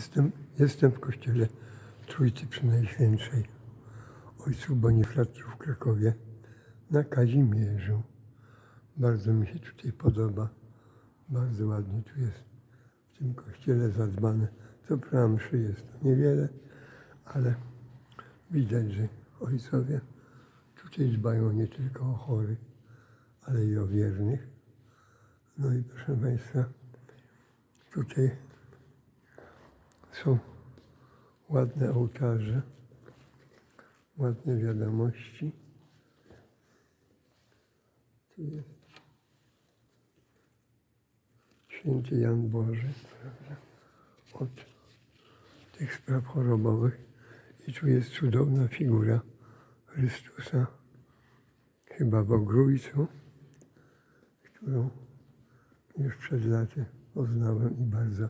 Jestem, jestem w kościele Trójcy Przenajświętszej Ojców Bonifratów w Krakowie na Kazimierzu. Bardzo mi się tutaj podoba. Bardzo ładnie tu jest w tym kościele zadbane. Co prawda mszy jest niewiele, ale widać, że ojcowie tutaj dbają nie tylko o chorych, ale i o wiernych. No i proszę Państwa, tutaj są ładne ołtarze, ładne wiadomości. Tu jest święty Jan Boży, prawda, od tych spraw chorobowych. I tu jest cudowna figura Chrystusa, chyba w ogrójcu, którą już przed laty poznałem i bardzo,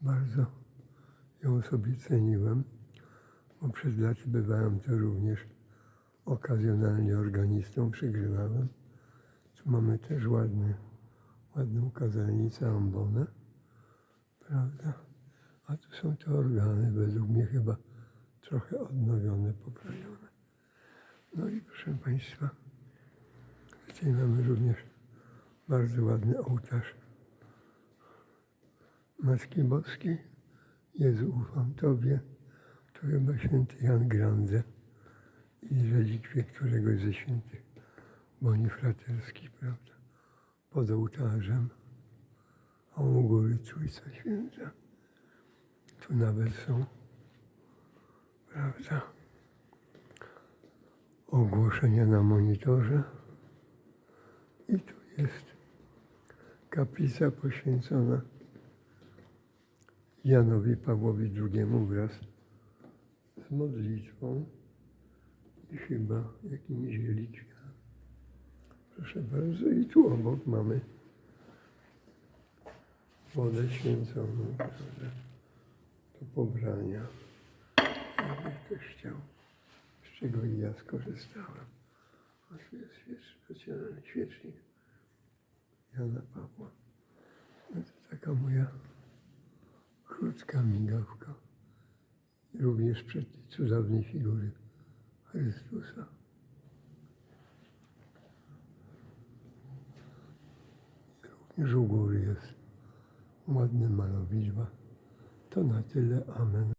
bardzo ją sobie ceniłem, bo przed laty bywałem to również okazjonalnie organistą, przygrywałem. Tu mamy też ładny, ładną kazalnicę ambonę, prawda? A tu są te organy, według mnie chyba trochę odnowione, poprawione. No i proszę Państwa, tutaj mamy również bardzo ładny ołtarz Matki Boskiej. Jezu, ufam Tobie. To chyba święty Jan Grande i relikwie któregoś ze świętych bonifraterskich, prawda? Pod ołtarzem. A u góry Trójca Święta. Tu nawet są, prawda, ogłoszenia na monitorze. I tu jest kaplica poświęcona Janowi Pawłowi II wraz z modlitwą i chyba jakimiś relikwiami. Proszę bardzo, i tu obok mamy wodę święconą, prawda, do pobrania. Jakby ktoś chciał, z czego ja skorzystałem. O, jest, specjalny świecznik Jana Pawła. To taka moja krótka migawka. Również przed tej cudownej figury Chrystusa. Również u góry jest ładne malowidła. To na tyle. Amen.